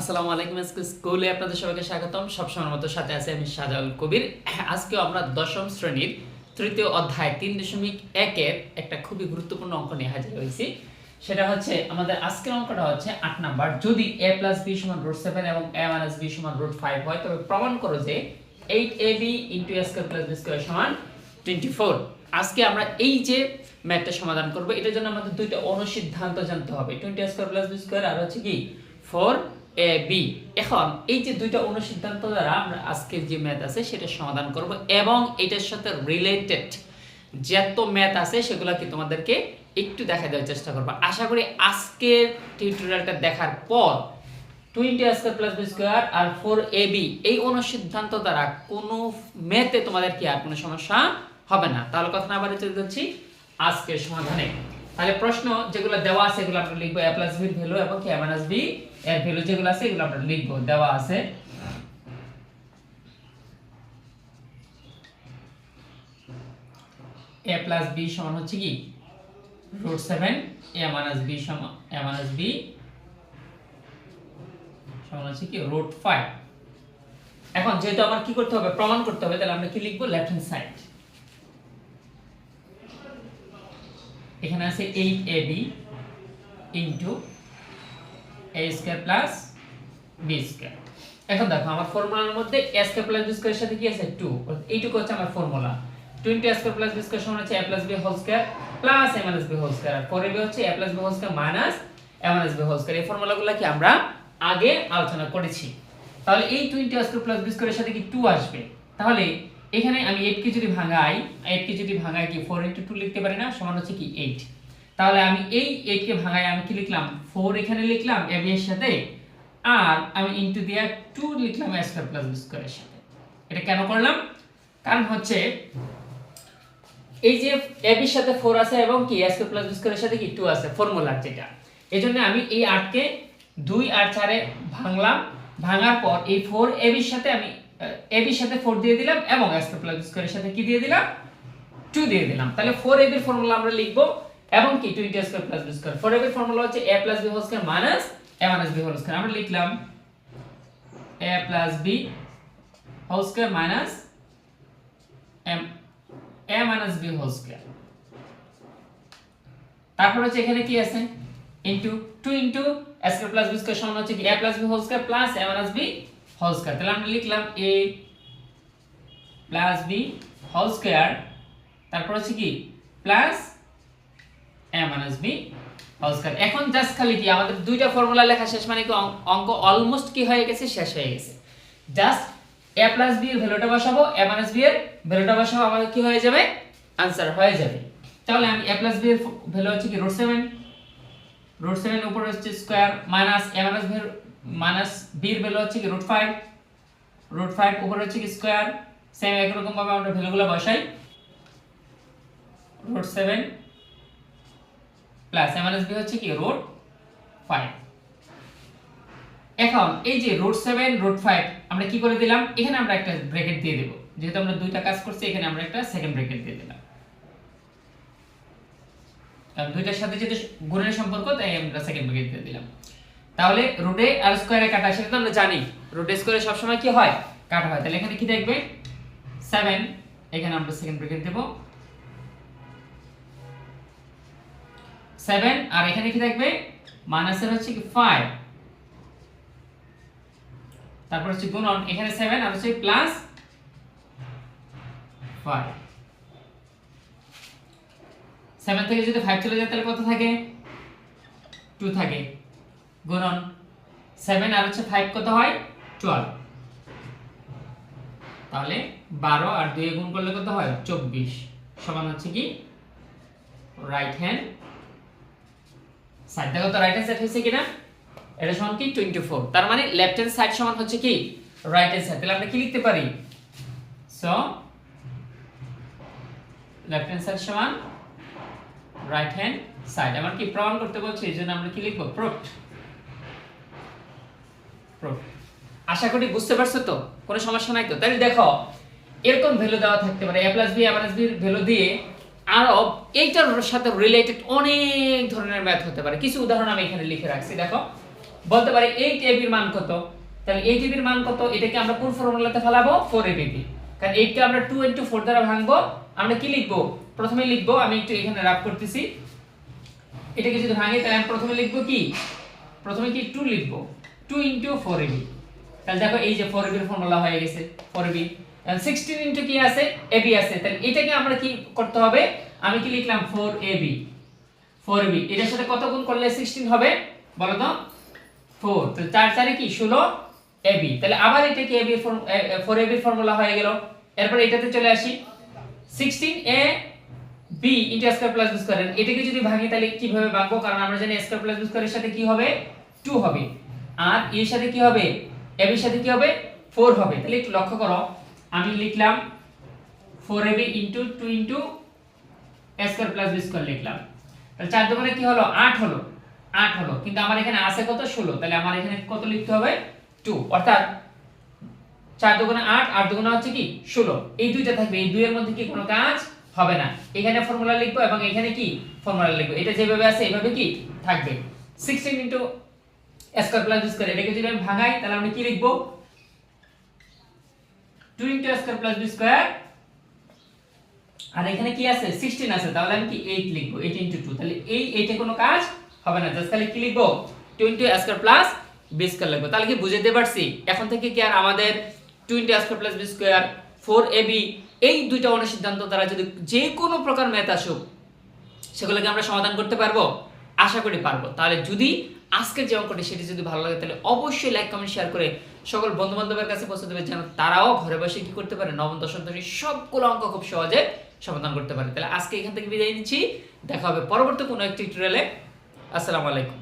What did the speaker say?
আসসালামু আলাইকুম আজকে স্কুলে আপনাদের সবাইকে স্বাগতম। সবসময়ের মতো সাথে আছে আমি সাজাউল কবির। আজকেও আমরা দশম শ্রেণির তৃতীয় অধ্যায় তিন দশমিক একের একটা খুবই গুরুত্বপূর্ণ অঙ্ক নিয়ে হাজির হয়েছি। সেটা হচ্ছে, আমাদের আজকের অঙ্কটা হচ্ছে আট নাম্বার। যদি এ প্লাস বি সমান রুট সেভেন এবং এ মাইনাস বি সমান রুট ফাইভ হয়, তবে প্রমাণ করো যে eight A B into A square plus B square সমান টোয়েন্টি ফোর আজকে আমরা এই যে ম্যাথটা সমাধান করব, এটার জন্য আমাদের দুইটা অনুসিদ্ধান্ত জানতে হবে। Twenty square plus B square আর হচ্ছে কি? Four A, B. এখন, এই যে দুইটা অনুসিদ্ধান্ত দ্বারা আমরা আজকের যে ম্যাথ আছে, সেটা সমাধান করব এবং এটার সাথে রিলেটেড যত ম্যাথ আছে সেগুলো কি তোমাদেরকে একটু দেখা দেওয়ার চেষ্টা করব। আশা করি আজকের টিউটোরিয়ালটা দেখার পর twenty square plus B square R four A B এই অনুসিদ্ধান্ত দ্বারা কোনো ম্যাথে তোমাদের কি আর কোনো সমস্যা হবে না? তাহলে কথা না বাড়ি চলে যাচ্ছি আজকের সমাধানে। তাহলে প্রশ্ন যেগুলো দেওয়া আছে এগুলো আমরা লিখব এ প্লাস বির ভ্যালু এবং কি মাইনাস বি এর ভ্যালু যেগুলো আছে এগুলো আমরা লিখব, দেওয়া আছে। এ প্লাস বি সমান হচ্ছে কি? Root seven A minus B সমান এ মাইনাস বি সমান হচ্ছে কি? রুট ফাইভ এখন যেহেতু আমার কি করতে হবে? প্রমাণ করতে হবে, তাহলে আমরা কি লিখব? লেফট হ্যান্ড সাইড এখানে আছে eight A B into A square plus B square এখন দেখো, আমার ফর্মুলার মধ্যে এ স্কোয়ার প্লাস বি স্কোয়ারের সাথে কি আছে? টু এইটুকু হচ্ছে আমার formula. Twenty square plus B square সমান হচ্ছে A plus B whole square plus A minus B whole square আর পরে বি হচ্ছে A plus B whole square minus A minus B whole square এই ফর্মুলাগুলো কি আমরা আগে আলোচনা করেছি। তাহলে এই টোয়েন্টি স্কোয়ার প্লাস বি স্কোয়ারের সাথে কি টু আসবে? তাহলে এখানে আমি এইট কে যদি ভাঙাই এইট কে যদি ভাঙাই, কি ফোর ইন্টু টু লিখতে পারি না? সমান হচ্ছে কি এইট তাহলে আমি এই এইট কে ভাঙাই, আমি কি লিখলাম? ফোর এখানে লিখলাম এ এর সাথে, আর আমি ইন্টু দিয়ে টু লিখলাম এ স্কোয়ার প্লাস বি স্কোয়ারের সাথে। এটা কেন করলাম? কারণ হচ্ছে, এই যে এ বির সাথে ফোর আছে এবং কি এস প্লাস বি স্কোয়ারের সাথে কি টু আছে ফর্মুলার যেটা। এই জন্য আমি এই আটকে দুই আর চারে ভাঙলাম। ভাঙার পর এই ফোর এ বির সাথে আমি এ বির সাথে ফোর দিয়ে দিলাম এবং এস প্লাস বি সাথে কি দিয়ে দিলাম? টু দিয়ে দিলাম। তাহলে ফোর এ ফর্মুলা আমরা লিখব এবং কি? Two into square plus B square four A formula হচ্ছে A plus B whole square minus A minus B whole square আমরা লিখলাম A plus B whole square minus M a minus b whole square তারপর হচ্ছে এখানে কি আছে? Into 2 into plus b square সমান হচ্ছে কি? A plus b whole square plus a minus b whole square. তাহলে আমরা লিখলাম a plus b whole square. তারপর হচ্ছে কি? Plus a minus b whole square. এখন জাস্ট খালি কি? আমাদের দুইটা ফর্মুলা লেখা শেষ মানে কি? অঙ্ক- অলমোস্ট কি হয়ে গেছে? শেষ হয়ে গেছে। জাস্ট a প্লাস b এর ভ্যালুটা বসাবো। A মাইনাস b এর ভ্যালুটা বসাবো। আমাদের কি হয়ে যাবে? আনসার হয়ে যাবে। তাহলে আমি a প্লাস b এর ভ্যালু হচ্ছে কি? 7 রুট 7 এর উপরে হচ্ছে স্কয়ার মাইনাস a মাইনাস এর মাইনাস এর ভ্যালু হচ্ছে কি রুট 5 রুট 5 উপরে হচ্ছে কি স্কয়ার সেম একই রকম ভাবে আমরা ভ্যালুগুলো বসাই। Root 7 plus a minus b হচ্ছে কি রুট 5 এখন এই যে রুট সেভেন, রুট ফাইভ আমরা কি করে দিলাম? এখানে আমরা একটা ব্র্যাকেট দিয়ে দেবো। যেহেতু আমরা দুইটা কাজ করছি, এখানে আমরা একটা সেকেন্ড ব্র্যাকেট দিয়ে দিলাম। কারণ দুইটার সাথে যেহেতু গুণের সম্পর্ক, তাই আমরা সেকেন্ড ব্র্যাকেট দিয়ে দিলাম। তাহলে রুটে আর স্কোয়ারে কাটা, সেটা তো আমরা জানি। রুটে স্কোয়ারে সবসময় কি হয়? কাটা হয়। তাহলে এখানে কি দেখবে? সেভেন এখানে আমরা সেকেন্ড ব্র্যাকেট দেবো। সেভেন আর এখানে কি থাকবে মাইনাসের হচ্ছে কি ফাইভ তারপর হচ্ছে গুণন, এখানে 7 আর হচ্ছে প্লাস 5 7 থেকে যদি 5 চলে যায়, তাহলে কত থাকে? 2 থাকে। গুণন 7 আর হচ্ছে ফাইভ কত হয়? 12 তাহলে 12 আর 2 এ গুণ করলে কত হয়? 24 সমান হচ্ছে কি? রাইট হ্যান্ড সাইড দেখো তো রাইট হ্যান্ড সাইড হয়েছে কিনা? এটা সমান কি? 24 তার মানে লেফট হ্যান্ড সাইড সমান হচ্ছে কি? রাইট হ্যান্ড সাইড তাহলে আমরা কি লিখতে পারি? সো লেফট হ্যান্ড সাইড সমান রাইট হ্যান্ড সাইড আমার কি প্রমাণ করতে বলছে, এই জন্য আমরা কি লিখব? প্রুফ আশা করি বুঝতে পারছ তো? কোনো সমস্যা নাই তো? তাহলে দেখো, এরকম ভ্যালু দেওয়া থাকতে পারে, a plus B a minus B value দিয়ে আরও এইটার সাথে রিলেটেড অনেক ধরনের ম্যাথ হতে পারে। কিছু উদাহরণ আমি এখানে লিখে রাখছি, দেখো। বলতে পারি এইট এবির মান কত? তাহলে এইট এবির মান কত? এটাকে আমরা কোন ফর্মুলাতে ফেলাবো? ফোর এবিপি কারণ এইটকে আমরা টু ইন্টু ফোর দ্বারা ভাঙবো। আমরা কি লিখব? প্রথমে লিখব, আমি একটু এখানে রাফ করতেছি। এটাকে যদি ভাঙি, তাহলে আমি প্রথমে লিখব কি? প্রথমে কি টু লিখব? টু ইন্টু ফোর এবি তাহলে দেখো এই যে ফোর এবির ফর্মুলা হয়ে গেছে ফোর এবি সিক্সটিন ইন্টু কি আছে? এবি আছে। তাহলে এটাকে আমরা কি করতে হবে? আমি কি লিখলাম ফোর এবি ফোর বি এটার সাথে কত গুণ করলে সিক্সটিন হবে? বলো তো? ফোর তাহলে চার চারে কি? ষোলো এবি তাহলে আবার এটা কি এবি ফোর এবি ফর্মুলা হয়ে গেল। এরপর এটাতে চলে আসি। Sixteen A B into square plus square এটাকে যদি ভাঙি তাহলে কীভাবে ভাঙবো? কারণ আমরা জানি স্কয়ার প্লাস বি স্কয়ারের সাথে কি হবে? টু হবে। আর এর সাথে কি হবে? এর সাথে কি হবে? ফোর হবে। তাহলে একটু লক্ষ্য করো। আমি লিখলাম four A B into two into square plus B square লিখলাম। তাহলে চার দোকানে কি হলো? আট হলো। আট হলো। কিন্তু আমার এখানে আছে কত? ষোলো। তাহলে আমার এখানে কত লিখতে হবে? টু অর্থাৎ চার দোকানে আট আট দোকানে হচ্ছে কি? ষোলো। এই দুইটা থাকবে। এই দুইয়ের মধ্যে কি কোনো কাজ হবে না। এখানে ফর্মুলা লিখব এবং এখানে কি ফর্মুলা লিখব? এটা যেভাবে আছে এইভাবে কি থাকবে? Sixteen into square plus square এটাকে যদি আমি ভাঙাই, তাহলে আমরা কি লিখব? Two into square plus B square আর এখানে কি আছে? 16 আছে। তাহলে আমি কি 8 লিখব? 8 ইনটু 2 তাহলে এই এইটা কোনো কাজ হবে না। জাস্ট খালি কি লিখব? 20 স্কয়ার প্লাস বি স্কয়ার লিখব। তাহলে কি বুঝতে পারছি? এখন থেকে কি আর আমাদের 20 square plus B square 4ab এই দুইটা অনুসিদ্ধান্ত দ্বারা যদি যে কোনো প্রকার ম্যাথ আসুক, সেগুলোকে আমরা সমাধান করতে পারব? আশা করি পারব। তাহলে যদি আজকের যে অঙ্কটি সেটি যদি ভালো লাগে, তাহলে অবশ্যই লাইক কমেন্ট শেয়ার করে সকল বন্ধু বান্ধবের কাছে পৌঁছে দেবে, যেন তারাও ঘরে বসে কি করতে পারে, নবম, দশম ধরে সবগুলো অঙ্ক খুব সহজে সমাধান করতে পারে। তাহলে আজকে এখান থেকে বিদায় নিচ্ছি। দেখা হবে পরবর্তী কোনো একটি টিউটোরিয়ালে আসসালামু আলাইকুম।